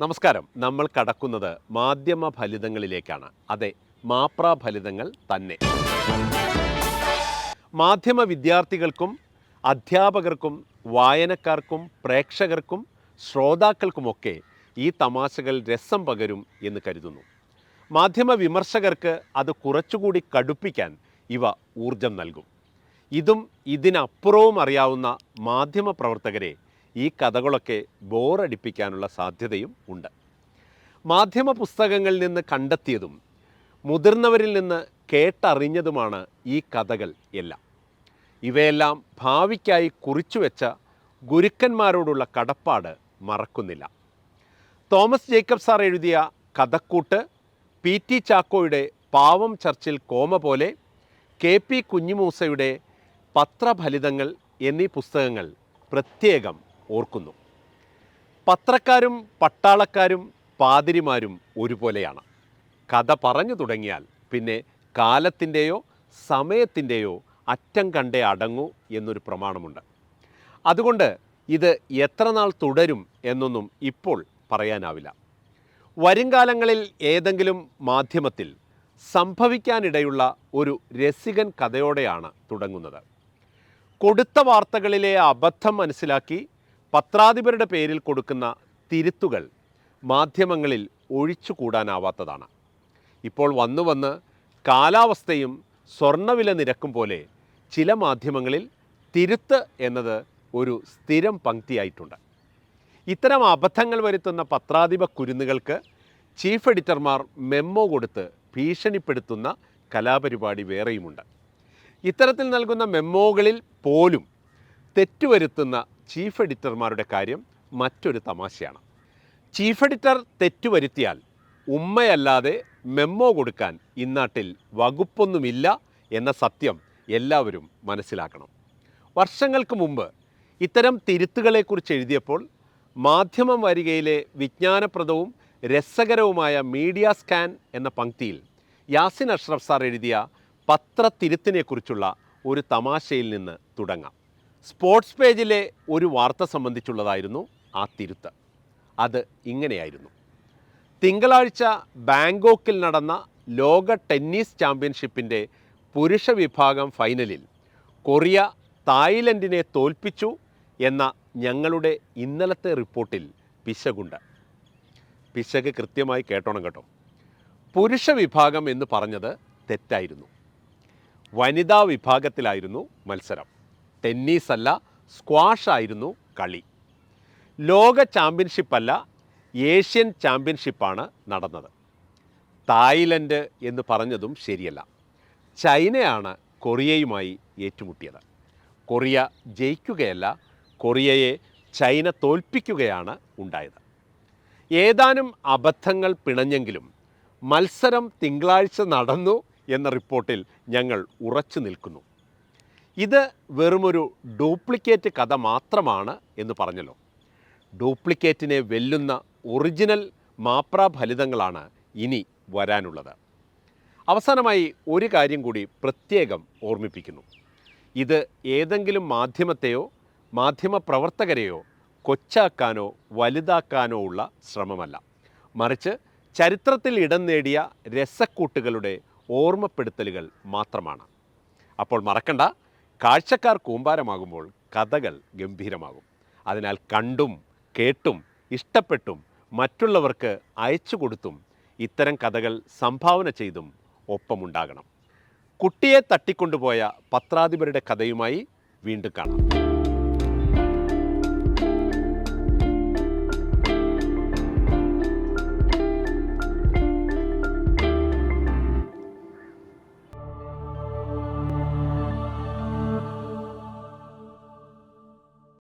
നമസ്കാരം. നമ്മൾ കടക്കുന്നത് മാധ്യമ ഫലിതങ്ങളിലേക്കാണ്. അതെ മാപ്ര ഫലിതങ്ങൾ തന്നെ. മാധ്യമ വിദ്യാർത്ഥികൾക്കും അധ്യാപകർക്കും വായനക്കാർക്കും പ്രേക്ഷകർക്കും ശ്രോതാക്കൾക്കുമൊക്കെ ഈ തമാശകൾ രസം പകരും എന്ന് കരുതുന്നു. മാധ്യമ വിമർശകർക്ക് അത് കുറച്ചുകൂടി കടുപ്പിക്കാൻ ഇവ ഊർജം നൽകും. ഇതും ഇതിനപ്പുറവും അറിയാവുന്ന മാധ്യമ പ്രവർത്തകരെ ഈ കഥകളൊക്കെ ബോറടിപ്പിക്കാനുള്ള സാധ്യതയും ഉണ്ട്. മാധ്യമ പുസ്തകങ്ങളിൽ നിന്ന് കണ്ടെത്തിയതും മുതിർന്നവരിൽ നിന്ന് കേട്ടറിഞ്ഞതുമാണ് ഈ കഥകൾ എല്ലാം. ഇവയെല്ലാം ഭാവിക്കായി കുറിച്ചുവെച്ച ഗുരുക്കന്മാരോടുള്ള കടപ്പാട് മറക്കുന്നില്ല. തോമസ് ജേക്കബ് സാർ എഴുതിയ കഥക്കൂട്ട് പി ടി ചാക്കോയുടെ പാവം ചർച്ചിൽ കോമ പോലെ കെ പി കുഞ്ഞിമൂസയുടെ പത്രഫലിതങ്ങൾ എന്നീ പുസ്തകങ്ങൾ പ്രത്യേകം ഓർക്കുന്നു. പത്രക്കാരും പട്ടാളക്കാരും പാതിരിമാരും ഒരുപോലെയാണ്. കഥ പറഞ്ഞു തുടങ്ങിയാൽ പിന്നെ കാലത്തിന്റെയോ സമയത്തിന്റെയോ അറ്റം കണ്ടേ അടങ്ങൂ എന്നൊരു പ്രമാണമുണ്ട്. അതുകൊണ്ട് ഇത് എത്ര നാൾ തുടരും എന്നൊന്നും ഇപ്പോൾ പറയാനാവില്ല. വരുംകാലങ്ങളിൽ ഏതെങ്കിലും മാധ്യമത്തിൽ സംഭവിക്കാനിടയുള്ള ഒരു രസികൻ കഥയോടെയാണ് തുടങ്ങുന്നത്. കൊടുത്ത വാർത്തകളിലെ അബദ്ധം മനസ്സിലാക്കി പത്രാധിപരുടെ പേരിൽ കൊടുക്കുന്ന തിരുത്തുകൾ മാധ്യമങ്ങളിൽ ഒഴിച്ചുകൂടാനാവാത്തതാണ്. ഇപ്പോൾ വന്നു വന്ന് കാലാവസ്ഥയും സ്വർണവില നിരക്കും പോലെ ചില മാധ്യമങ്ങളിൽ തിരുത്ത് എന്നത് ഒരു സ്ഥിരം പങ്ക്തിയായിട്ടുണ്ട്. ഇത്തരം അബദ്ധങ്ങൾ വരുത്തുന്ന പത്രാധിപ കുരുന്നുകൾക്ക് ചീഫ് എഡിറ്റർമാർ മെമ്മോ കൊടുത്ത് ഭീഷണിപ്പെടുത്തുന്ന കലാപരിപാടി വേറെയുമുണ്ട്. ഇത്തരത്തിൽ നൽകുന്ന മെമ്മോകളിൽ പോലും തെറ്റുവരുത്തുന്ന ചീഫ് എഡിറ്റർമാരുടെ കാര്യം മറ്റൊരു തമാശയാണ്. ചീഫ് എഡിറ്റർ തെറ്റുവരുത്തിയാൽ ഉമ്മയല്ലാതെ മെമ്മോ കൊടുക്കാൻ ഇന്നാട്ടിൽ വകുപ്പൊന്നുമില്ല എന്ന സത്യം എല്ലാവരും മനസ്സിലാക്കണം. വർഷങ്ങൾക്ക് മുമ്പ് ഇത്തരം തിരുത്തുകളെക്കുറിച്ച് എഴുതിയപ്പോൾ മാധ്യമം വരികയിലെ വിജ്ഞാനപ്രദവും രസകരവുമായ മീഡിയ സ്കാൻ എന്ന പങ്ക്തിയിൽ യാസിൻ അഷ്റഫ് സാർ എഴുതിയ പത്രത്തിരുത്തിനെക്കുറിച്ചുള്ള ഒരു തമാശയിൽ നിന്ന് തുടങ്ങാം. സ്പോർട്സ് പേജിലെ ഒരു വാർത്ത സംബന്ധിച്ചുള്ളതായിരുന്നു ആ തിരുത്ത്. അത് ഇങ്ങനെയായിരുന്നു. തിങ്കളാഴ്ച ബാങ്കോക്കിൽ നടന്ന ലോക ടെന്നീസ് ചാമ്പ്യൻഷിപ്പിന്റെ പുരുഷ വിഭാഗം ഫൈനലിൽ കൊറിയ തായ്ലൻഡിനെ തോൽപ്പിച്ചു എന്ന ഞങ്ങളുടെ ഇന്നലത്തെ റിപ്പോർട്ടിൽ പിശകുണ്ട്. പിശക് കൃത്യമായി കേട്ടോണം കേട്ടോ. പുരുഷ വിഭാഗം എന്ന് പറഞ്ഞത് തെറ്റായിരുന്നു. വനിതാ വിഭാഗത്തിലായിരുന്നു മത്സരം. ടെന്നീസ് അല്ല സ്ക്വാഷ് ആയിരുന്നു കളി. ലോക ചാമ്പ്യൻഷിപ്പല്ല ഏഷ്യൻ ചാമ്പ്യൻഷിപ്പാണ് നടന്നത്. തായ്ലൻഡ് എന്ന് പറഞ്ഞതും ശരിയല്ല. ചൈനയാണ് കൊറിയയുമായി ഏറ്റുമുട്ടിയത്. കൊറിയ ജയിക്കുകയല്ല കൊറിയയെ ചൈന തോൽപ്പിക്കുകയാണ് ഉണ്ടായത്. ഏതാനും അബദ്ധങ്ങൾ പിണഞ്ഞെങ്കിലും മത്സരം തിങ്കളാഴ്ച നടന്നു എന്ന റിപ്പോർട്ടിൽ ഞങ്ങൾ ഉറച്ചു നിൽക്കുന്നു. ഇത് വെറുമൊരു ഡ്യൂപ്ലിക്കേറ്റ് കഥ മാത്രമാണ് എന്ന് പറഞ്ഞല്ലോ. ഡ്യൂപ്ലിക്കേറ്റിനെ വെല്ലുന്ന ഒറിജിനൽ മാപ്രാ ഫലിതങ്ങളാണ് ഇനി വരാനുള്ളത്. അവസാനമായി ഒരു കാര്യം കൂടി പ്രത്യേകം ഓർമ്മിപ്പിക്കുന്നു. ഇത് ഏതെങ്കിലും മാധ്യമത്തെയോ മാധ്യമ പ്രവർത്തകരെയോ കൊച്ചാക്കാനോ വലുതാക്കാനോ ഉള്ള ശ്രമമല്ല. മറിച്ച് ചരിത്രത്തിൽ ഇടം നേടിയ രസക്കൂട്ടുകളുടെ ഓർമ്മപ്പെടുത്തലുകൾ മാത്രമാണ്. അപ്പോൾ മറക്കണ്ട കാഴ്ചക്കാർ കൂമ്പാരമാകുമ്പോൾ കഥകൾ ഗംഭീരമാകും. അതിനാൽ കണ്ടും കേട്ടും ഇഷ്ടപ്പെട്ടും മറ്റുള്ളവർക്ക് അയച്ചു കൊടുത്തും ഇത്തരം കഥകൾ സംഭാവന ചെയ്തും ഒപ്പമുണ്ടാകണം. കുട്ടിയെ തട്ടിക്കൊണ്ടുപോയ പത്രാധിപരുടെ കഥയുമായി വീണ്ടും കാണാം.